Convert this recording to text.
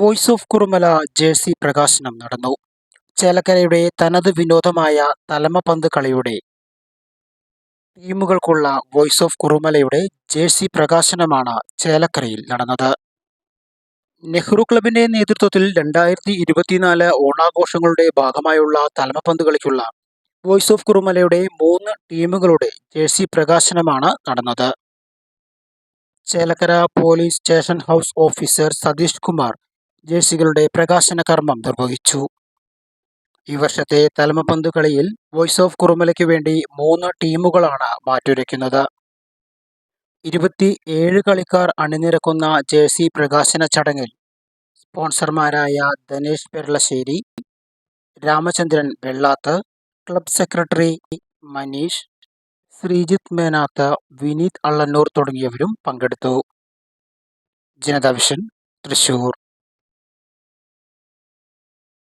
Voice of Kurumala jersey പ്രകാശനം നടന്നു. ചേലക്കരയുടെ തനത് വിനോദമായ തലമപന്ത് കളിയുടെ ടീമുകൾക്കുള്ള വോയിസ് ഓഫ് കുറുമലയുടെ ജേഴ്സി പ്രകാശനമാണ് ചേലക്കരയിൽ നടന്നത്. നെഹ്റു ക്ലബിന്റെ നേതൃത്വത്തിൽ രണ്ടായിരത്തി ഇരുപത്തിനാല് ഓണാഘോഷങ്ങളുടെ ഭാഗമായുള്ള തലമപന്ത് കളിക്കുള്ള വോയിസ് ഓഫ് കുറുമലയുടെ മൂന്ന് ടീമുകളുടെ ജേഴ്സി പ്രകാശനമാണ് നടന്നത്. Chelakkara police station house officer Satheesh Kumar ജേഴ്സികളുടെ പ്രകാശന കർമ്മം നിർവഹിച്ചു. ഈ വർഷത്തെ തലമപന്ത് കളിയിൽ വോയ്സ് ഓഫ് കുറുമലയ്ക്ക് വേണ്ടി മൂന്ന് ടീമുകളാണ് മാറ്റുരയ്ക്കുന്നത്. ഇരുപത്തി ഏഴ് കളിക്കാർ അണിനിരക്കുന്ന ജേഴ്സി പ്രകാശന ചടങ്ങിൽ സ്പോൺസർമാരായ ധനേഷ് പെരളശ്ശേരി രാമചന്ദ്രൻ വെള്ളാത്ത് ക്ലബ് സെക്രട്ടറി മനീഷ് ശ്രീജിത്ത് മേനാത്ത് വിനീത് അള്ളന്നൂർ തുടങ്ങിയവരും പങ്കെടുത്തു. ജനതാ വിഷൻ തൃശൂർ.